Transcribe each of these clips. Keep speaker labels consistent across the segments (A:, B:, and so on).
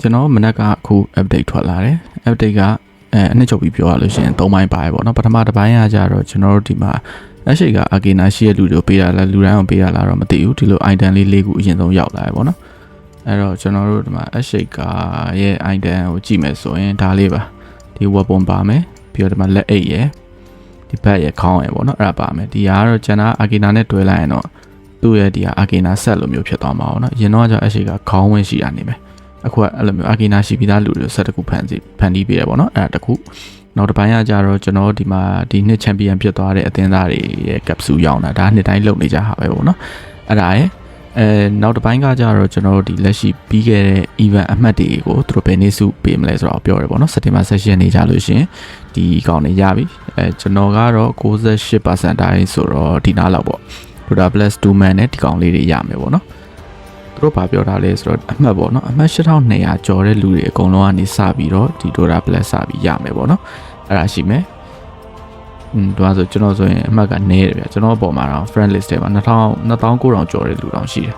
A: ကျွန်တော်မနက်ကအခု update ထွက်လာတယ် update ကအဲအနှစ်ချုပ်ပြီးပြောရလို့ရှိရင်၃ပိုင်းပါတယ်ပေါ့နော်ပထမတစ်ပိုင်းကကြတော့ကျွန်တော်တို့ဒီမှာအရှိကအာဂေနာရှိရဲ့လူတွေကိုပေးရလားလူတိုင်းအောင်ပေးရလားတော့မသိဘူးဒီလို item လေး၄ခုအရင်ဆုံးရောက်လာတယ်ပေါ့နော်အဲ့တော့ကျွန်တော်တို့ဒီမှာအရှိကရဲ့ item ကိုကြည့်မယ်ဆိုရင်ဒါလေးပါဒီ weapon ပါမယ်ပြီးတော့ဒီမှာလက်အိတ်ရယ်ဒီဘက်ရယ်ခေါင်းရယ်ပေါ့နော်အဲ့ဒါပါမယ်ဒီဟာကတော့ကျွန်တော်အာဂေနာနဲ့တွဲလိုက်ရင်တော့သူ့ရဲ့ဒီဟာအာဂေနာဆက်လိုမျိုးဖြစ်သွားမှာပေါ့နော်အရင်တော့ကျအရှိကခေါင်းဝင်ရှိရနေမယ် အခုကအဲ့လိုမျိုးအာဂီနာရှိပြီးသားလူတွေဆက်တစ်ခုဖန်စီဖန်တီးပေးရပေါ့နော်အဲ့ဒါတစ်ခုနောက်တစ်ပိုင်းကကြတော့ကျွန်တော်ဒီမှာဒီနှစ်ချန်ပီယံဖြစ်သွားတဲ့အသင်းသားတွေရဲ့ကပ်ဆူရောင်းတာဒါနှစ်တိုင်းလုပ်နေကြဟာပဲပေါ့နော်အဲ့ဒါရဲ့အဲနောက်တစ်ပိုင်းကကြတော့ကျွန်တော်တို့ဒီလက်ရှိပြီးခဲ့တဲ့ event အမှတ်တွေကိုသူတို့ဘယ်နေ့စုပေးမလဲဆိုတော့ပြောတယ်ပေါ့နော်စက်တင်ဘာ16ရက်နေ့ကြလို့ရှရင်ဒီကောင်တွေရပြီအဲကျွန်တော်ကတော့68%တိုင်းဆိုတော့ဒီနားလောက်ပေါ့ Dota Plus 2 man နဲ့ဒီကောင်လေးတွေရမယ်ပေါ့နော် သူတို့ဗာပြောထားလဲဆိုတော့အမှတ်ပေါ့နော်အမှတ်8200ကျော်တဲ့လူတွေအကုန်လုံးကနေစပြီးတော့ဒီ Dota Plus စပြီးရမယ်ပေါ့နော်အဲ့ဒါရှိမယ်อืมဒါဆိုကျွန်တော်ဆိုရင်အမှတ်ကနေတယ်ဗျကျွန်တော်အပေါ်မှာတော့ friend list ထဲမှာ2000 2900ကျော်တဲ့လူတောင်ရှိတယ်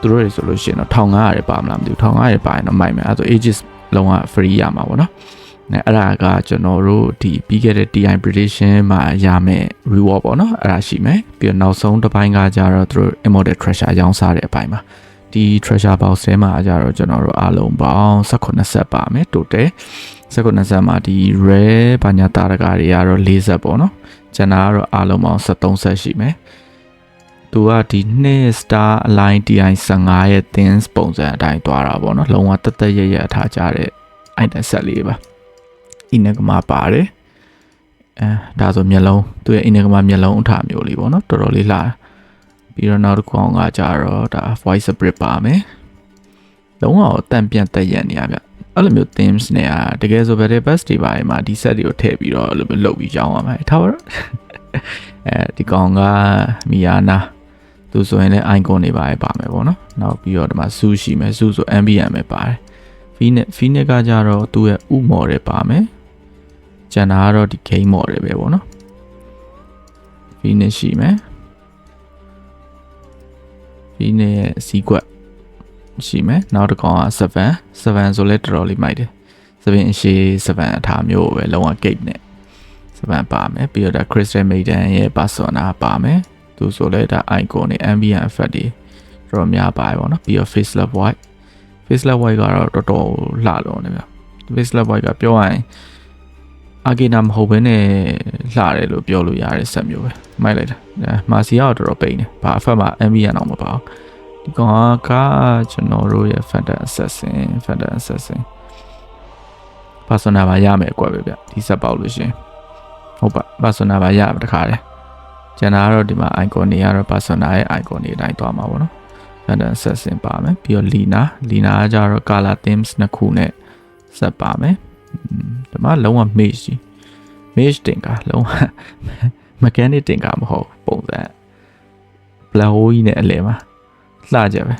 A: သူတို့တွေဆိုလို့ရှိရင်တော့1500ရပါမလားမသိဘူး1500ရပါရင်တော့မိုက်မယ်အဲ့ဒါဆို ages လုံးဝ free ရမှာပေါ့နော်နဲ့ အဲ့ဒါကကျွန်တော်တို့ဒီပြီးခဲ့တဲ့ TI prediction မှာရမယ် reward ပေါ့နော်အဲ့ဒါရှိမယ်ပြီးတော့နောက်ဆုံးတစ်ပိုင်းကကြတော့သူတို့ immortal treasure ရောင်းစားတဲ့အပိုင်းမှာဒီ treasure box ထဲမှာကြတော့ကျွန်တော်တို့အားလုံးပေါင်း18ဆက်ပါမယ် total 18ဆက်မှာဒီ rare ဘာညာတာရကတွေကတော့4ဆက်ပေါ့နော်ကျန်တာကတော့အားလုံးပေါင်း73ဆက်ရှိမယ်သူကဒီနှစ် star align TI 15ရဲ့ thins ပုံစံအတိုင်းသွားတာပေါ့နော်လုံးဝတက်တက်ရရအထားကြတဲ့ item set လေးပါ inagma ပါတယ်အဲဒါဆိုမျက်လုံးသူရဲ့ inagma မျက်လုံးအထမျိုးလေးပေါ့နော်တော်တော်လေးလှတယ်ပြီးတော့နောက်တစ်ခုအောင်ကကြတော့ဒါ voice split ပါမယ်လုံးဝတန်ပြန်တက်ရက်နေရဗျအဲ့လိုမျိုး themes နဲ့อ่ะတကယ်ဆို battle pass တွေပါတယ်မှာဒီ set တွေကိုထည့်ပြီးတော့အဲ့လိုမျိုးလုပ်ပြီးကြောင်းရမှာထားပါတော့အဲဒီကောင်ကမီယာနာသူဆိုရင်လည်း icon တွေပါတယ်ပါမယ်ပေါ့နော်နောက်ပြီးတော့ဒီမှာ su ရှိမယ် su ဆို ambient ပဲပါတယ် Phoenix Phoenix ကကြတော့သူ့ရဲ့ဥ model ပါမယ် ကျန်တာကတော့ဒီ game model ပဲပေါ့နော် Phoenix ရှိမယ် Phoenix ရဲ့စီကွက်ရှိမယ်နောက်တစ်ကောင်က7 7ဆိုလဲတော်တော်လေးမိုက်တယ်7အရှိ7အထားမျိုးပဲလုံးဝ gate နဲ့7ပါမယ်ပြီးတော့ဒါ Crystal Maiden ရဲ့ persona ပါမယ်သူဆိုလဲဒါ icon နဲ့ ambient effect တွေတော်တော်များပါတယ်ပေါ့နော်ပြီးတော့ face love white faceless white ကတော့တော်တော်လှလုံးနေဗျ faceless white ကပြောရရင် အာဂီနာမဟုတ်ဘဲနဲ့လှတယ်လို့ပြောလို့ရတဲ့ဆက်မျိုးပဲမိုက်လိုက်တာမာစီကတော့တော်တော်ပိန်တယ်ဘာအဖက်မှာ ambient အောင်မပါဘူးဒီကောင်ကကျွန်တော်တို့ရဲ့ Phantom Assassin Phantom Assassin persona ပါရမယ်ကွက်ပဲဗျဒီဆက်ပေါက်လို့ရှင်ဟုတ်ပါ persona ပါရမှာတခါတယ်ကျန်တာကတော့ဒီမှာ icon တွေကတော့ persona ရဲ့ icon တွေအတိုင်းသွားမှာပေါ့နော် Phantom Assassin ပါမယ်ပြီးတော့ Lina Lina ကကြတော့ color themes နှစ်ခုနဲ့ဆက်ပါမယ် ဒီမှာလုံးဝ mage ကြီး mage တင်ကလုံးဝ mechanic တင်ကမဟုတ်ပုံစံ black hole ကြီးနဲ့အလဲမှာလှကြပဲ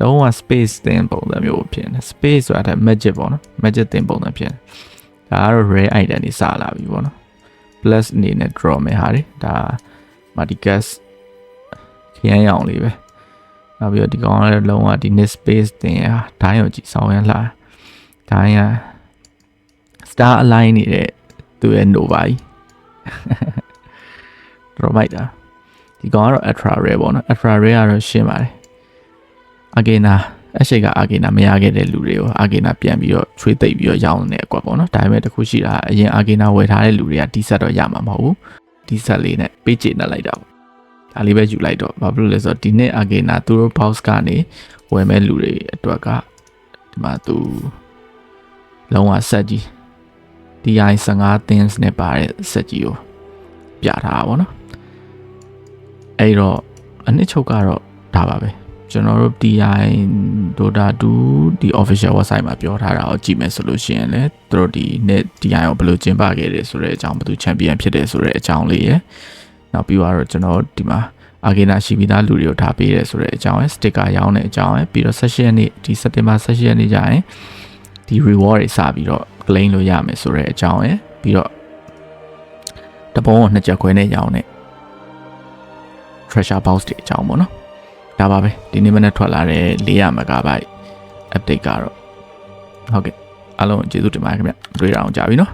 A: လုံးဝ space တင်ပုံစံမျိုးဖြစ်နေ space ဆိုတာ magic ပေါ့နော် magic တင်ပုံစံဖြစ်နေဒါကတော့ rare item တွေစလာပြီပေါ့နော် plus အနေနဲ့ draw မယ်ဟာတွေဒါ multicast ခရမ်းရောင်လေးပဲနောက်ပြီးတော့ဒီကောင်ကလည်းလုံးဝဒီ net space တင်ရဒိုင်းကိုကြည့်ဆောင်ရလာဒိုင်းက star align နေတဲ့သူရဲ့ nova ကြီးတော့မိုက်တာဒီကောင်ကတော့ ultra rare ပေါ့နော် ultra rare ကတော့ရှင်းပါတယ်အဂေနာအရှိကအဂေနာမရခဲ့တဲ့လူတွေကိုအဂေနာပြန်ပြီးတော့ချွေးသိပ်ပြီးတော့ရောင်းနေအကွက်ပေါ့နော်ဒါပေမဲ့တခုရှိတာအရင်အဂေနာဝယ်ထားတဲ့လူတွေကဒီဆက်တော့ရမှာမဟုတ်ဘူးဒီဆက်လေးနဲ့ပေးချေနဲ့လိုက်တာပေါ့ဒါလေးပဲယူလိုက်တော့ဘာဖြစ်လို့လဲဆိုတော့ဒီနေ့အဂေနာသူတို့ box ကနေဝယ်မဲ့လူတွေအတွက်ကဒီမှာသူလုံးဝဆက်ကြီး DI 15 things နဲ့ပါတဲ့ဆက်ကြီးကိုပြထားတာပေါ့နော်အဲ့တော့အနှစ်ချုပ်ကတော့ဒါပါပဲကျွန်တော်တို့ DI Dota 2ဒီ official website မှာပြောထားတာကိုကြည့်မယ်ဆိုလို့ရှိရင်လည်းသူတို့ဒီ net DI ကိုဘယ်လိုကျင်းပခဲ့တယ်ဆိုတဲ့အကြောင်းဘယ်သူ champion ဖြစ်တယ်ဆိုတဲ့အကြောင်းလေးရယ်နောက်ပြီးတော့ကျွန်တော်ဒီမှာအာဂေနာရှိပြီးသားလူတွေကိုထားပေးတယ်ဆိုတဲ့အကြောင်းရယ်စတစ်ကာရောင်းတဲ့အကြောင်းရယ်ပြီးတော့16ရက်နေ့ဒီစက်တင်ဘာ16ရက်နေ့ကျရင်ဒီ reward တွေစပြီးတော့ claim လို့ရမယ်ဆိုတဲ့အကြောင်းရယ်ပြီးတော့တပုံးကိုနှစ်ချက်ခွဲနဲ့ရောင်းတဲ့ treasure box တွေအကြောင်းပေါ့နော်ဒါပါပဲဒီနေ့မနေ့ထွက်လာတဲ့400 MB update ကတော့ဟုတ်ကဲ့အားလုံးကျေးဇူးတင်ပါတယ်ခင်ဗျတွေ့ရအောင်ကြာပြီနော်